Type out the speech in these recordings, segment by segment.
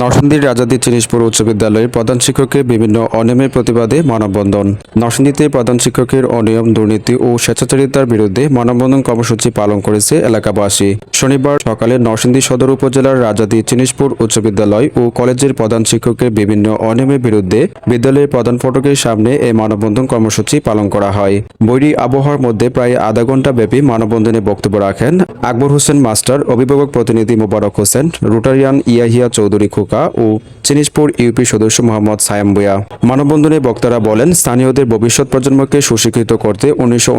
নরসিংদীর রাজাদি চিনিসপুর উচ্চ বিদ্যালয়ের প্রধান শিক্ষকের বিভিন্ন অনিয়মের প্রতিবাদে মানববন্ধন। নরসিংদীতে প্রধান শিক্ষকের অনিয়ম, দুর্নীতি ও স্বেচ্ছাচারিতার বিরুদ্ধে মানববন্ধন কর্মসূচি পালন করেছে এলাকাবাসী। শনিবার সকালে নরসিংদী সদর উপজেলার রাজাদি চিনিসপুর উচ্চ বিদ্যালয় ও কলেজের প্রধান শিক্ষকের বিভিন্ন অনিয়মের বিরুদ্ধে বিদ্যালয়ের প্রধান ফটকের সামনে এই মানববন্ধন কর্মসূচি পালন করা হয়। বৈরী আবহাওয়ার মধ্যে প্রায় আধা ঘণ্টা ব্যাপী মানববন্ধনে বক্তব্য রাখেন আকবর হোসেন মাস্টার, অভিভাবক প্রতিনিধি মোবারক হোসেন, রোটারিয়ান ইয়াহিয়া চৌধুরী খোকা ও চিনিসপুর ইউপি সদস্য মোহাম্মদ সায়াম বুয়া মানববন্ধনে বক্তারা বলেন, স্থানীয়দের ভবিষ্যৎ প্রজন্মকে সুশিক্ষিত করতে উনিশশো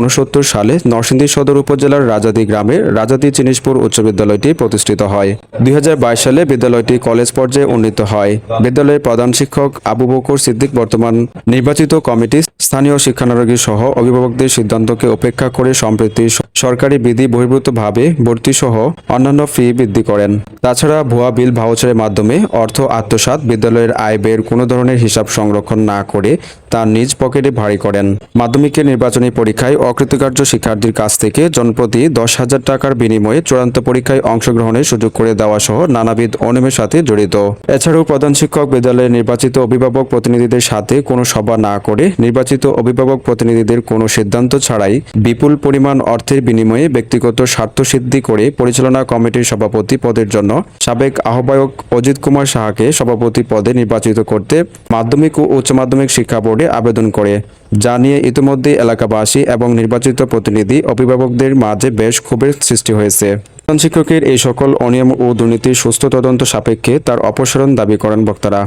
সালে নরসিংদী সদর উপজেলার রাজাদি গ্রামে রাজাদি চিনিসপুর উচ্চ বিদ্যালয়টি প্রতিষ্ঠিত হয়। দুই হাজার বাইশ সালে বিদ্যালয়টি কলেজ পর্যায়ে উন্নীত হয়। বিদ্যালয়ের প্রধান শিক্ষক আবু বকর সিদ্দিক বর্তমান নির্বাচিত কমিটি স্থানীয় শিক্ষানুরাগী সহ অভিভাবকদের সিদ্ধান্তকে উপেক্ষা করে সম্প্রতি সরকারি বিধি বহির্ভূতভাবে ভর্তি সহ অন্যান্য ফি বৃদ্ধি করেন। তাছাড়া ভুয়া বিল ভাউচারের মাধ্যমে অর্থ আত্মসাৎ বিদ্যালয়ের আয় ব্যয়ের কোনো ধরনের হিসাব সংরক্ষণ না করে তার নিজ পকেটে ভারী করেন। মাধ্যমিকের নির্বাচনী পরীক্ষায় অকৃতকার্য শিক্ষার্থীর কাছ থেকে জনপ্রতি দশ হাজার টাকার বিনিময়ে চূড়ান্ত পরীক্ষায় অংশগ্রহণের সুযোগ করে দেওয়া সহ নানাবিধ অনিয়মের সাথে জড়িত। এছাড়াও প্রধান শিক্ষক বিদ্যালয়ের নির্বাচিত অভিভাবক প্রতিনিধিদের সাথে কোনো সভা না করে নির্বাচিত অভিভাবক প্রতিনিধিদের কোনো সিদ্ধান্ত ছাড়াই বিপুল পরিমাণ অর্থের বিনিময়ে ব্যক্তিগত স্বার্থসিদ্ধি করে পরিচালনা কমিটির সভাপতি পদের জন্য সাবেক আহ্বায়ক অজিত কুমার সাহাকে সভাপতি পদে নির্বাচিত করতে মাধ্যমিক ও উচ্চ মাধ্যমিক শিক্ষা বোর্ডে আবেদন করে, যা নিয়ে ইতিমধ্যে এলাকাবাসী এবং নির্বাচিত প্রতিনিধি অভিভাবকদের মাঝে বেশ ক্ষোভের সৃষ্টি হয়েছে। প্রধান শিক্ষকের এই সকল অনিয়ম ও দুর্নীতির সুস্থ তদন্ত সাপেক্ষে তার অপসারণ দাবি করেন বক্তারা।